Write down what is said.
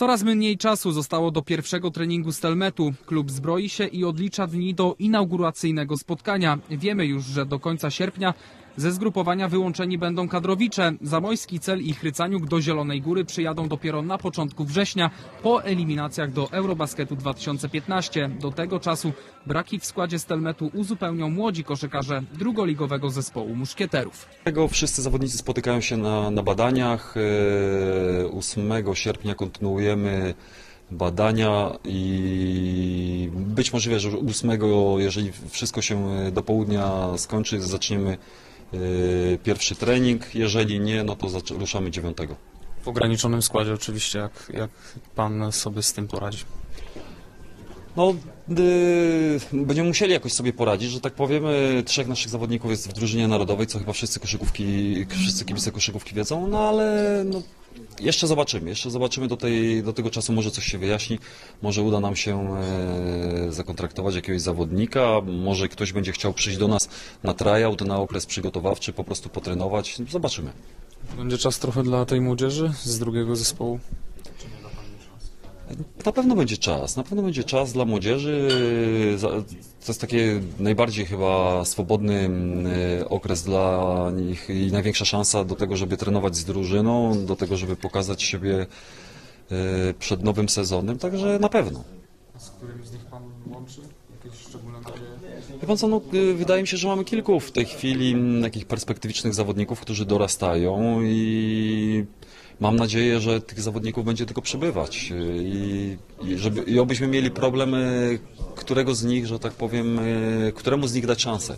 Coraz mniej czasu zostało do pierwszego treningu Stelmetu. Klub zbroi się i odlicza dni do inauguracyjnego spotkania. Wiemy już, że do końca sierpnia ze zgrupowania wyłączeni będą kadrowicze. Zamojski, Cel i Chrycaniuk do Zielonej Góry przyjadą dopiero na początku września po eliminacjach do Eurobasketu 2015. Do tego czasu braki w składzie Stelmetu uzupełnią młodzi koszykarze drugoligowego zespołu Muszkieterów. Wszyscy zawodnicy spotykają się na, na badaniach. E, 8 sierpnia kontynuujemy badania i być możliwe, że 8, jeżeli wszystko się do południa skończy, zaczniemy e, pierwszy trening. Jeżeli nie, no to ruszamy 9. W ograniczonym składzie oczywiście, jak, jak pan sobie z tym poradzi. No, y, będziemy musieli jakoś sobie poradzić, że tak powiem. Y, Trzech naszych zawodników jest w drużynie narodowej, co chyba wszyscy koszykówki, wszyscy kibice koszykówki wiedzą, no ale no, jeszcze zobaczymy. Jeszcze zobaczymy do, tej, do tego czasu, może coś się wyjaśni, może uda nam się e, zakontraktować jakiegoś zawodnika, może ktoś będzie chciał przyjść do nas na tryout, na okres przygotowawczy, po prostu potrenować. Zobaczymy. Będzie czas trochę dla tej młodzieży z drugiego zespołu. Na pewno będzie czas, na pewno będzie czas dla młodzieży. To jest takie najbardziej chyba swobodny mm, okres dla nich i największa szansa do tego, żeby trenować z drużyną, do tego, żeby pokazać siebie e, przed nowym sezonem, także na pewno. Z którym z nich pan łączy? Jakieś szczególne nadzieje? Wie pan co, no, y, wydaje mi się, że mamy kilku w tej chwili mm, takich perspektywicznych zawodników, którzy dorastają i mam nadzieję, że tych zawodników będzie tylko przybywać y, i, i, żeby, i obyśmy mieli problem, którego z nich, że tak powiem, y, któremu z nich dać szansę.